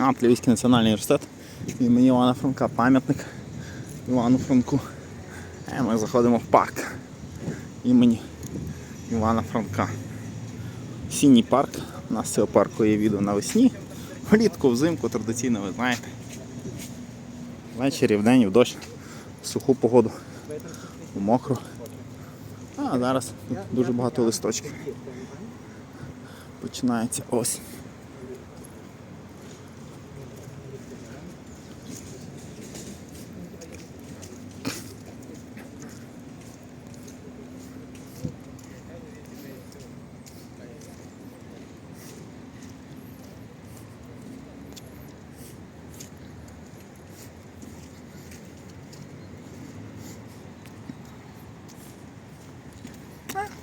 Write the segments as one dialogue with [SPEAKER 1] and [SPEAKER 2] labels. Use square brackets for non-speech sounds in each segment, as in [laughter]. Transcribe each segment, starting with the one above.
[SPEAKER 1] А, Львівський національний університет імені Івана Франка, пам'ятник Івану Франку. І ми заходимо в парк імені Івана Франка. Сіній парк. У нас цього парку є відео навесні. Влітку, взимку традиційно, ви знаєте. Ввечері, вдень, в дощ, в суху погоду, у мокру. А зараз тут дуже багато листочків. Починається осінь.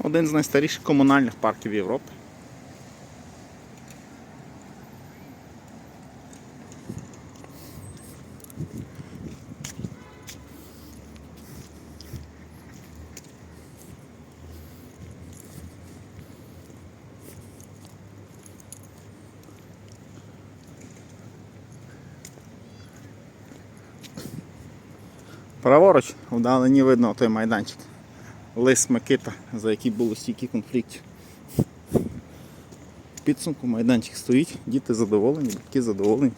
[SPEAKER 1] Один з найстаріших комунальних парків Європи. Праворуч вдалині видно той майданчик. Лис Микита, за який було стільки конфліктів. В підсумку майданчик стоїть, діти задоволені, батьки задоволені.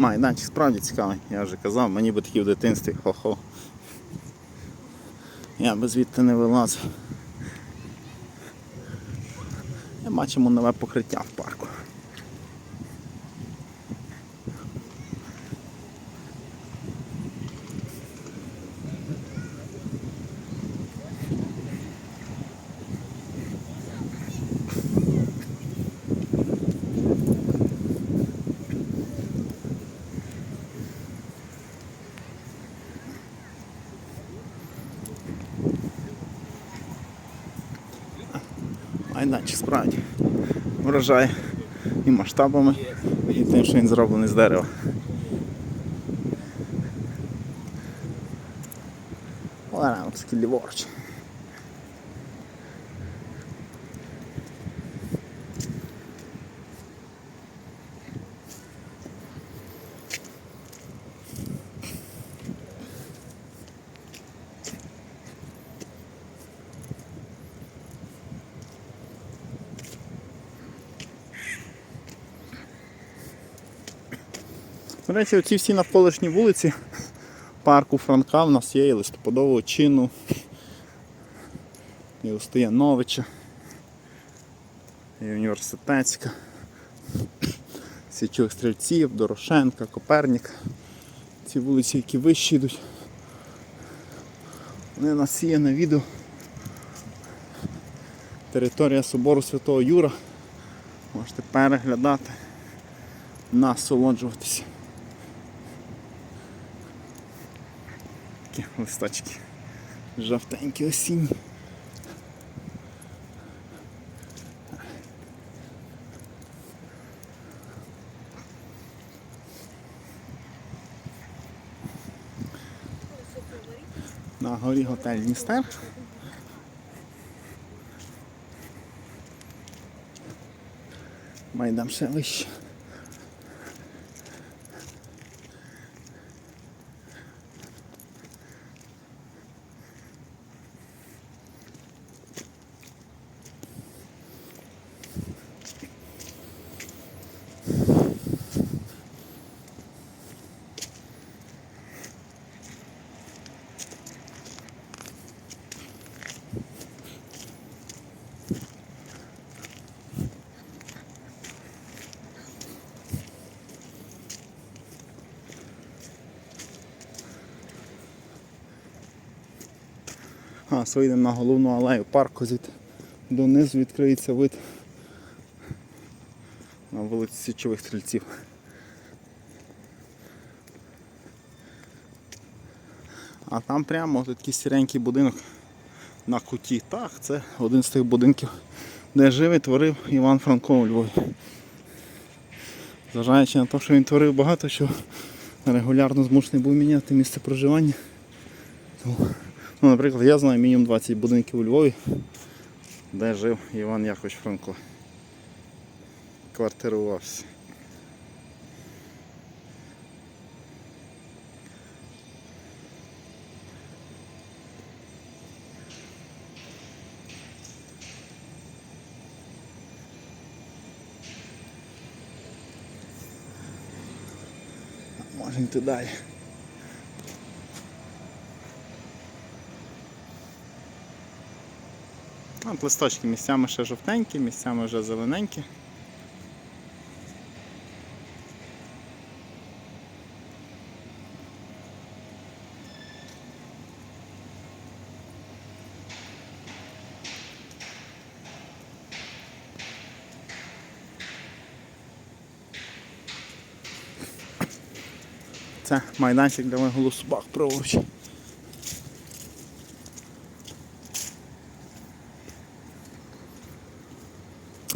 [SPEAKER 1] Майданчик справді цікавий, я вже казав, мені би такі в дитинстві хо-хо. Я би звідти не вилазив. Я бачимо нове покриття в парку. Майданчик справді вражає і масштабами, і тим, що він зроблений з дерева. Ларамський ліворуч. До речі, оці всі навколишні вулиці парку Франка в нас є і листопадового чину, і Устияновича, і університетська, Січових стрільців, Дорошенка, Коперніка. Ці вулиці, які вищі йдуть. Вони нас є на відео. Територія собору Святого Юра. Можете переглядати, насолоджуватися. Такі листочки. Жовтенькі осінні. На горі готель Дністер. Майдам ще вище. Зараз вийдемо на головну алею парку, звідти донизу відкриється вид на вулиці Січових стрільців. А там прямо такий сіренький будинок на куті. Так, це один з тих будинків, де жив і творив Іван Франко у Львові. Зважаючи на те, що він творив багато чого, регулярно змушений був міняти місце проживання. Тому, ну, наприклад, я знаю мінімум 20 будинків у Львові, де жив Іван Якович Франко. Квартирувався. Можемо йти далі. От листочки місцями ще жовтенькі, місцями вже зелененькі. Це майданчик для вигулу собак праворуч.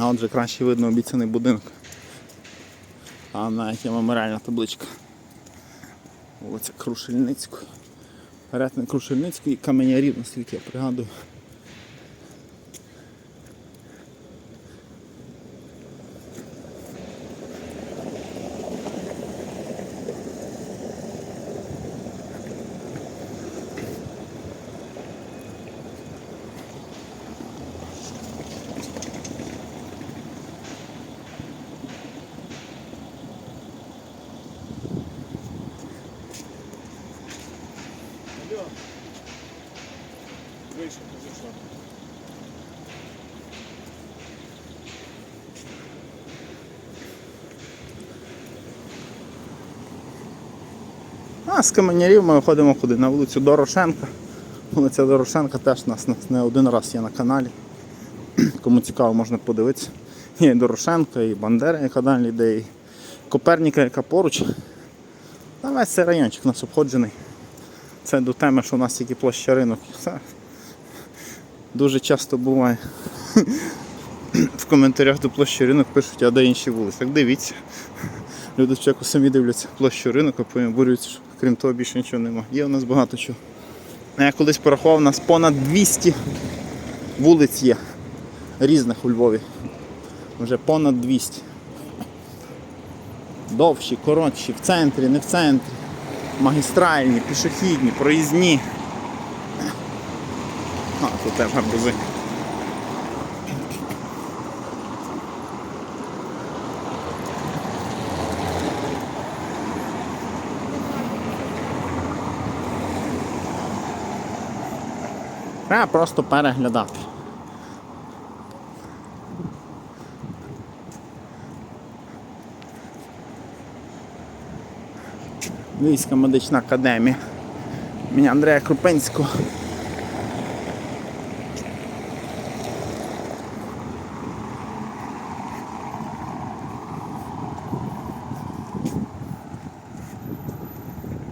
[SPEAKER 1] А отже краще видно обіцяний будинок. А навіть є меморіальна табличка. Вулиця Крушельницької. Перетин Крушельницької і Каменярів, наскільки я пригадую. А з Каменярів ми виходимо куди? На вулицю Дорошенка. Вулиця Дорошенка теж у нас не один раз є на каналі. [clears throat] Кому цікаво, можна подивитися. Є і Дорошенка, і Бандера, яка далі йде, і Коперніка, яка поруч. Та весь цей райончик у нас обходжений. Це до теми, що у нас тільки площа ринок. Все. Дуже часто буває. [laughs] В коментарях до площі ринок пишуть, а де інші вулиці. Так дивіться. Люди чеку самі дивляться площу ринок, а потім борються, що крім того більше нічого нема. Є у нас багато чого. Я колись порахував, у нас понад 200 вулиць є різних у Львові. Вже понад 200. Довші, коротші, в центрі, не в центрі. Магістральні, пішохідні, проїзні. Теж гарбузи. Треба просто переглядати. Львівська медична академія. Імені Андрея Крупинського.